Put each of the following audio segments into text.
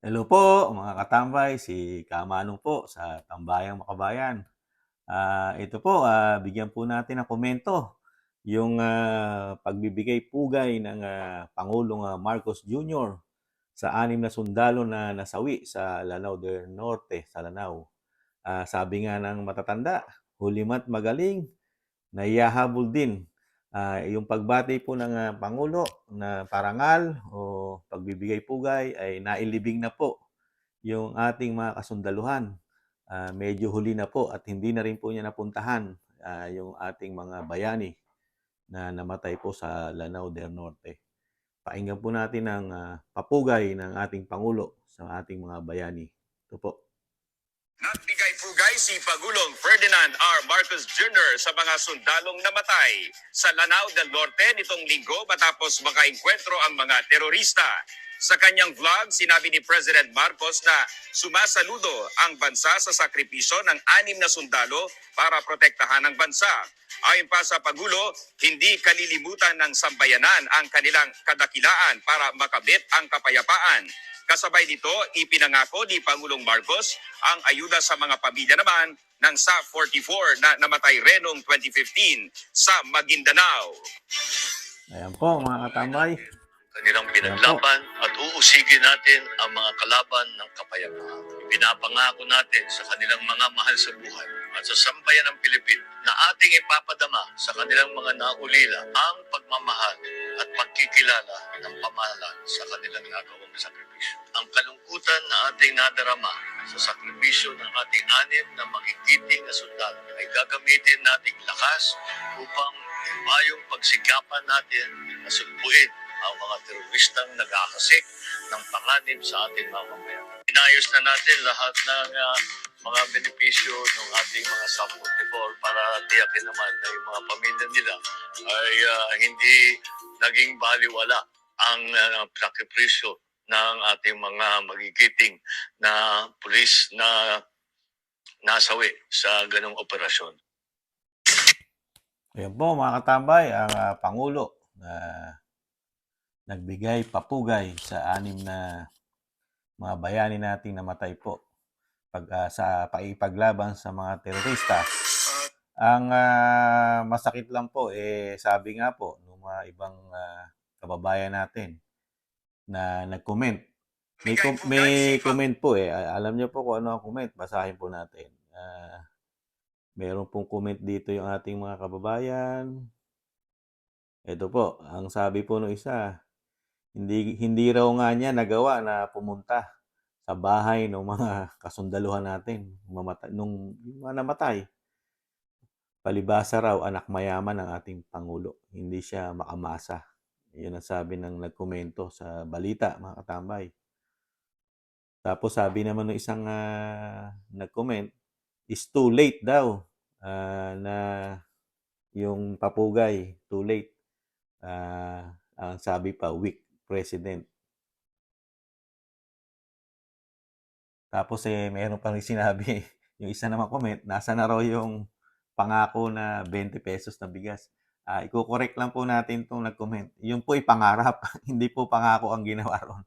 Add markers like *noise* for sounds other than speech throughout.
Hello po mga katambay, si Kamanong po sa Tambayang Makabayan. Ah, ito po, ah, bigyan po natin ng komento yung ah, pagbibigay pugay ng ah, Pangulong ah, Marcos Jr. sa anim na sundalo na nasawi sa Lanao del Norte, sa Lanao. Ah, sabi nga ng matatanda, hulimat magaling, naiyahabol din. Ah, yung pagbati po ng ah, Pangulo na parangal o pagbibigay pugay ay nailibing na po yung ating mga kasundaluhan. Ah, medyo huli na po at hindi na rin po niya napuntahan ah, yung ating mga bayani na namatay po sa Lanao del Norte. Pakinggan po natin ang ah, papugay ng ating Pangulo sa ating mga bayani. Ito po. Pugay si Pagulong Ferdinand R. Marcos Jr. sa mga sundalong namatay sa Lanao del Norte nitong linggo matapos makainkwentro ang mga terorista. Sa kanyang vlog, sinabi ni President Marcos na sumasaludo ang bansa sa sakripisyo ng anim na sundalo para protektahan ang bansa. Ayon pa sa Pagulo, hindi kalilimutan ng sambayanan ang kanilang kadakilaan para makabit ang kapayapaan. Kasabay nito, ipinangako ni Pangulong Marcos ang ayuda sa mga pamilya naman ng sa 44 na namatay rin noong 2015 sa Maguindanao. Ayan po mga katambay. kanilang pinaglaban at uusigin natin ang mga kalaban ng kapayapaan. Pinapangako natin sa kanilang mga mahal sa buhay at sa sambayan ng Pilipino na ating ipapadama sa kanilang mga naulila ang pagmamahal at pagkikilala ng pamahalaan sa kanilang nagawang sakripisyo. Ang kalungkutan na ating nadarama sa sakripisyo ng ating anim na magigiting na sundalo ay gagamitin nating lakas upang ibayong pagsikapan natin na sumpuin ang mga teroristang nag-aakasik ng panganib sa ating mamamayan. Inayos na natin lahat ng ah, mga benepisyo ng ating mga sub-44 para tiyakin naman na yung mga pamilya nila ay ah, hindi naging baliwala ang uh, ng ating mga magigiting na pulis na nasawi sa ganong operasyon. Ayan po mga katambay, ang ah, Pangulo na nagbigay papugay sa anim na mga bayani nating namatay po pag, ah, sa paipaglaban sa mga terorista. Ang ah, masakit lang po, eh, sabi nga po ng mga ibang ah, kababayan natin na nag-comment. May, com- may comment po eh. Alam niyo po kung ano ang comment. Basahin po natin. Ah, meron pong comment dito yung ating mga kababayan. Ito po, ang sabi po ng isa, hindi hindi raw nga niya nagawa na pumunta sa bahay ng mga *laughs* kasundaluhan natin mamatay, nung mga namatay. Palibasa raw anak mayaman ng ating Pangulo. Hindi siya makamasa. Yun ang sabi ng nagkomento sa balita, mga katambay. Tapos sabi naman ng isang ah, nag-comment, is too late daw ah, na yung papugay, too late. Ah, ang sabi pa, weak president. Tapos eh, meron pang sinabi, *laughs* yung isa naman comment, nasa na raw yung pangako na 20 pesos na bigas. Ah, iko-correct lang po natin itong nag-comment. Yun po ay pangarap, *laughs* hindi po pangako ang ginawa ron.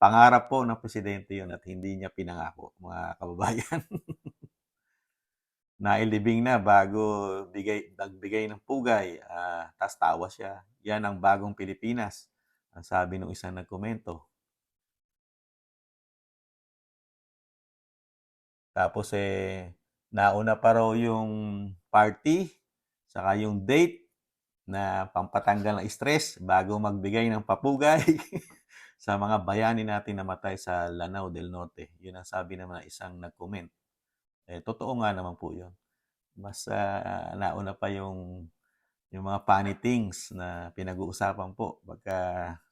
Pangarap po ng presidente yun at hindi niya pinangako, mga kababayan. *laughs* Nailibing na bago bigay, nagbigay ng pugay, ah, tas tawa siya. Yan ang bagong Pilipinas, ang sabi ng isang nagkomento. Tapos eh, nauna pa raw yung party, saka yung date na pampatanggal ng stress bago magbigay ng papugay *laughs* sa mga bayani natin na matay sa Lanao del Norte. Yun ang sabi naman ng isang nag-comment. Eh, totoo nga naman po yun. Mas ah, nauna pa yung yung mga funny things na pinag-uusapan po pagka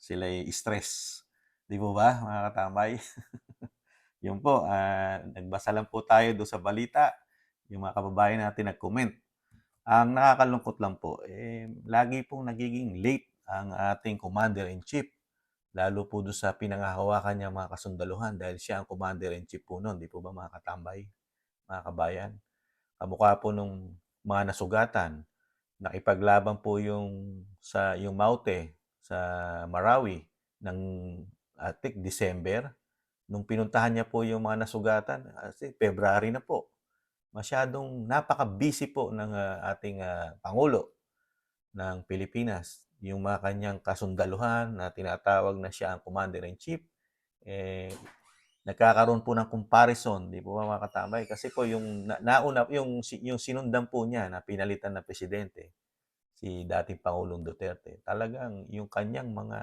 sila stress. Di po ba, mga katambay? *laughs* Yun po, ah, nagbasa lang po tayo doon sa balita. Yung mga kababayan natin nag-comment. Ang nakakalungkot lang po, eh, lagi pong nagiging late ang ating commander-in-chief. Lalo po doon sa pinangahawakan niya mga kasundaluhan dahil siya ang commander-in-chief po noon. Di po ba mga katambay, mga kabayan? Kamukha po nung mga nasugatan, nakipaglaban po yung sa yung Maute sa Marawi ng atik December nung pinuntahan niya po yung mga nasugatan, kasi February na po. Masyadong napaka-busy po ng ah, ating ah, Pangulo ng Pilipinas. Yung mga kanyang kasundaluhan na tinatawag na siya ang Commander-in-Chief, eh, nagkakaroon po ng comparison, di po ba mga katambay? Kasi po yung na, nauna, yung, yung sinundan po niya na pinalitan na presidente, si dating Pangulong Duterte, talagang yung kanyang mga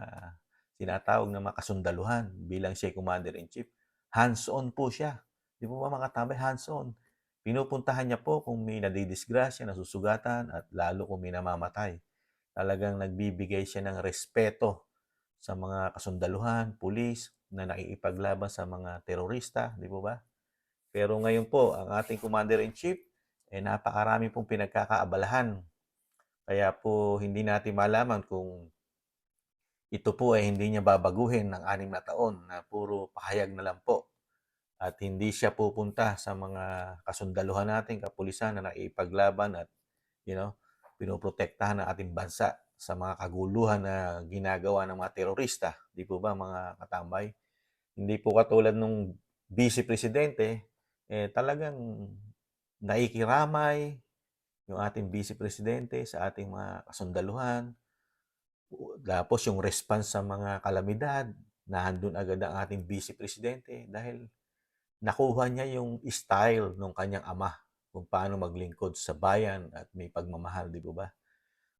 tinatawag na mga kasundaluhan bilang siya Commander-in-Chief, hands-on po siya. Di po ba mga katambay? Hands-on. Pinupuntahan niya po kung may nadidisgrasya, nasusugatan, at lalo kung may namamatay. Talagang nagbibigay siya ng respeto sa mga kasundaluhan, pulis, na nakikipaglaban sa mga terorista, di po ba? Pero ngayon po, ang ating Commander-in-Chief, eh, napakarami pong pinagkakaabalahan. Kaya po, hindi natin malaman kung ito po ay hindi niya babaguhin ng anim na taon na puro pahayag na lang po. At hindi siya pupunta sa mga kasundaluhan natin, kapulisan na nakipaglaban at, you know, pinoprotektahan ng ating bansa sa mga kaguluhan na ginagawa ng mga terorista. Di po ba mga katambay? Hindi po katulad nung vice presidente, eh talagang naikiramay yung ating vice presidente sa ating mga kasundaluhan. Tapos yung response sa mga kalamidad, nahandun agad ang ating vice presidente dahil nakuha niya yung style ng kanyang ama kung paano maglingkod sa bayan at may pagmamahal, di po ba?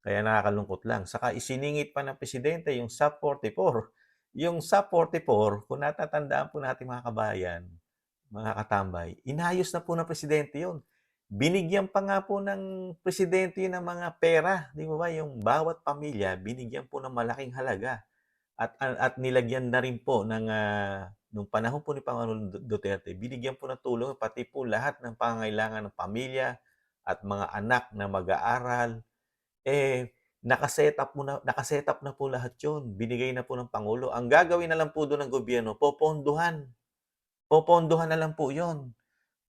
Kaya nakakalungkot lang. Saka isiningit pa ng presidente yung SAP 44. Yung SAP 44, kung natatandaan po natin mga kabayan, mga katambay, inayos na po ng presidente yun. Binigyan pa nga po ng presidente yun ng mga pera. Di ba ba? Yung bawat pamilya, binigyan po ng malaking halaga. At, at nilagyan na rin po ng, ah, nung panahon po ni Pangulong Du- Duterte, binigyan po ng tulong pati po lahat ng pangangailangan ng pamilya at mga anak na mag-aaral. Eh, nakaset up mo na, nakaset up na po lahat yun. Binigay na po ng Pangulo. Ang gagawin na lang po doon ng gobyerno, poponduhan. Poponduhan na lang po yon.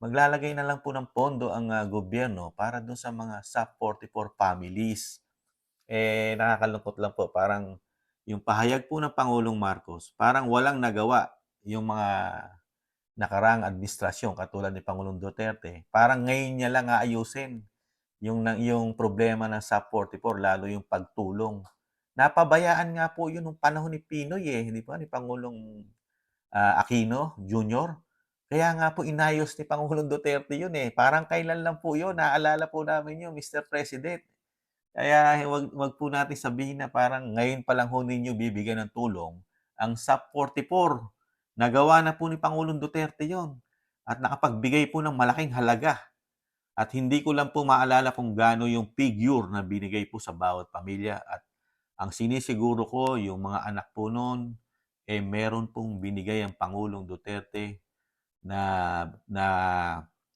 Maglalagay na lang po ng pondo ang ah, gobyerno para doon sa mga SAP 44 families. Eh, nakakalungkot lang po. Parang yung pahayag po ng Pangulong Marcos, parang walang nagawa yung mga nakaraang administrasyon katulad ni Pangulong Duterte. Parang ngayon niya lang aayusin yung, yung problema ng SAP 44, lalo yung pagtulong. Napabayaan nga po yun nung panahon ni Pinoy eh, hindi ba? Ni Pangulong ah, Aquino Jr. Kaya nga po inayos ni Pangulong Duterte yun eh. Parang kailan lang po yun. Naalala po namin yun, Mr. President. Kaya wag, wag po natin sabihin na parang ngayon pa lang ho ninyo bibigyan ng tulong. Ang SAP 44, nagawa na po ni Pangulong Duterte yon At nakapagbigay po ng malaking halaga. At hindi ko lang po maalala kung gaano yung figure na binigay po sa bawat pamilya. At ang sinisiguro ko, yung mga anak po noon, eh meron pong binigay ang Pangulong Duterte na, na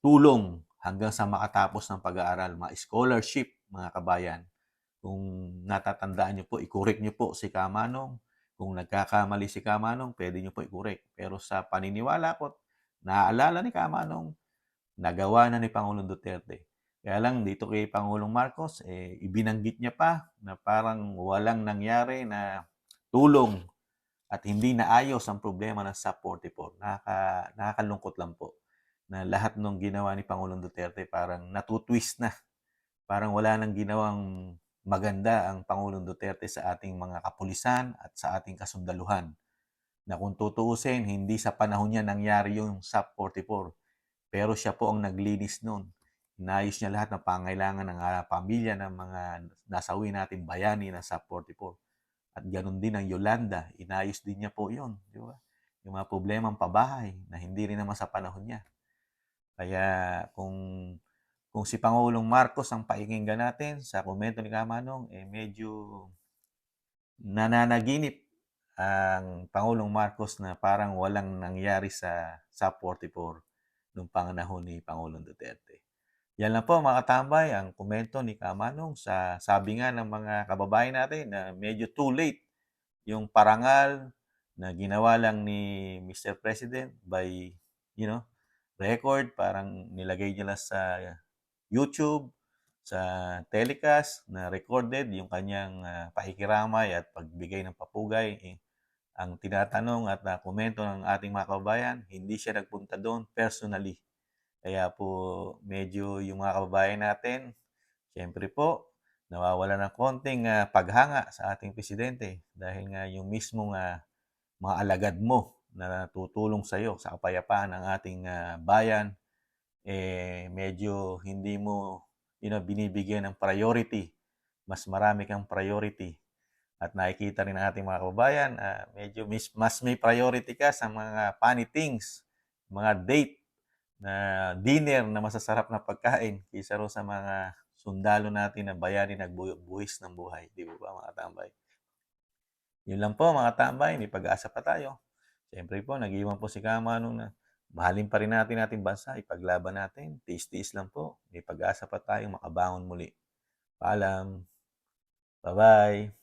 tulong hanggang sa makatapos ng pag-aaral, mga scholarship, mga kabayan. Kung natatandaan nyo po, ikorek nyo po si Kamanong. Kung nagkakamali si Kamanong, pwede nyo po ikorek. Pero sa paniniwala ko, naaalala ni Kamanong, nagawa na ni Pangulong Duterte. Kaya lang dito kay Pangulong Marcos, eh, ibinanggit niya pa na parang walang nangyari na tulong at hindi naayos ang problema ng SAP 44. Nakaka, nakakalungkot lang po na lahat ng ginawa ni Pangulong Duterte parang natutwist na. Parang wala nang ginawang maganda ang Pangulong Duterte sa ating mga kapulisan at sa ating kasundaluhan. Na kung tutuusin, hindi sa panahon niya nangyari yung SAP 44. Pero siya po ang naglinis noon. Inayos niya lahat ng pangailangan ng ah, pamilya ng mga nasawi natin bayani na SAP 44. At ganun din ang Yolanda, inayos din niya po yon, di ba? Yung mga problemang pabahay na hindi rin naman sa panahon niya. Kaya kung kung si Pangulong Marcos ang pakinggan natin sa komento ni Kamanong, eh medyo nananaginip ang Pangulong Marcos na parang walang nangyari sa sa 44 nung panganahon ni Pangulong Duterte. Yan lang po mga katambay ang komento ni Kamanong sa sabi nga ng mga kababayan natin na medyo too late yung parangal na ginawa lang ni Mr. President by, you know, record, parang nilagay nila sa YouTube, sa telecast na recorded yung kanyang ah, pakikiramay at pagbigay ng papugay. Eh, ang tinatanong at na komento ng ating mga kababayan, hindi siya nagpunta doon personally. Kaya po medyo yung mga kababayan natin, siyempre po, nawawala ng konting ah, paghanga sa ating presidente dahil nga yung mismong ah, mga alagad mo na tutulong sa iyo sa kapayapaan ng ating ah, bayan, eh medyo hindi mo you know, binibigyan ng priority. Mas marami kang priority. At nakikita rin ng ating mga kababayan, ah, medyo mis- mas may priority ka sa mga funny things, mga date na dinner na masasarap na pagkain kaysa ro sa mga sundalo natin na bayani nagbuhis ng buhay. Di ba mga tambay? Yun lang po mga tambay, may pag-asa pa tayo. Siyempre po, nag-iwan po si Kamano na mahalin pa rin natin ating bansa, ipaglaban natin. Tiis-tiis lang po. May pag-asa pa tayong makabangon muli. Paalam. Bye-bye.